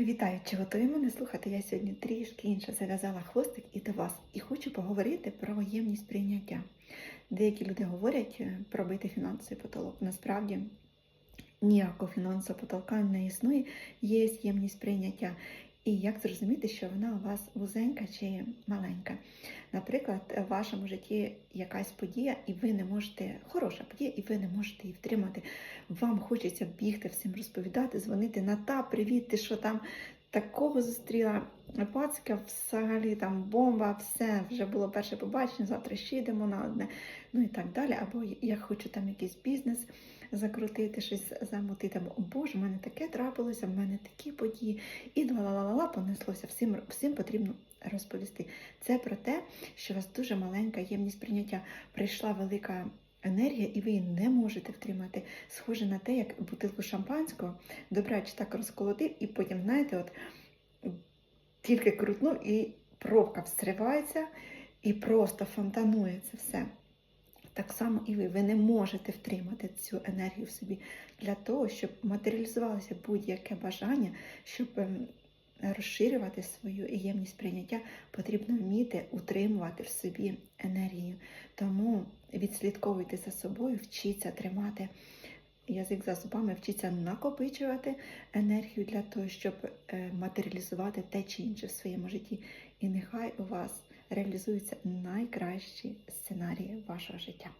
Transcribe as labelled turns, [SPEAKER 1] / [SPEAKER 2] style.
[SPEAKER 1] Вітаю, чи готові мене слухати? Я сьогодні трішки інше зав'язала хвостик і до вас. І хочу поговорити про ємність прийняття. Деякі люди говорять пробити про бити фінансовий потолок. Насправді ніякого фінансового потолка не існує, є ємність прийняття. І як зрозуміти, що вона у вас вузенька чи маленька? Наприклад, в вашому житті якась подія, і ви не можете, хороша подія, і ви не можете її втримати. Вам хочеться бігти, всім розповідати, дзвонити на та, привіт, ти що там такого зустріла пацика, взагалі там бомба, все, вже було перше побачення, завтра ще йдемо на одне, ну і так далі. Або я хочу там якийсь бізнес закрутити, щось замутити. Або, О Боже, в мене таке трапилося, в мене такі події. І ла-ла-ла-ла понеслося. Всім, всім потрібно розповісти. Це про те, що у вас дуже маленька ємність прийняття. Прийшла велика енергія, і ви її не можете втримати. Схоже на те, як бутилку шампанського добряче так розколотив, і потім, знаєте, от тільки крутнув, і пробка встривається, і просто фонтанує це все. Так само і ви. Ви не можете втримати цю енергію в собі для того, щоб матеріалізувалося будь-яке бажання, щоб ем, розширювати свою ємність прийняття, потрібно вміти утримувати в собі енергію. Тому відслідковуйте за собою, вчіться тримати язик за зубами, вчіться накопичувати енергію для того, щоб е, матеріалізувати те чи інше в своєму житті. І нехай у вас реалізуються найкращі сценарії вашого життя.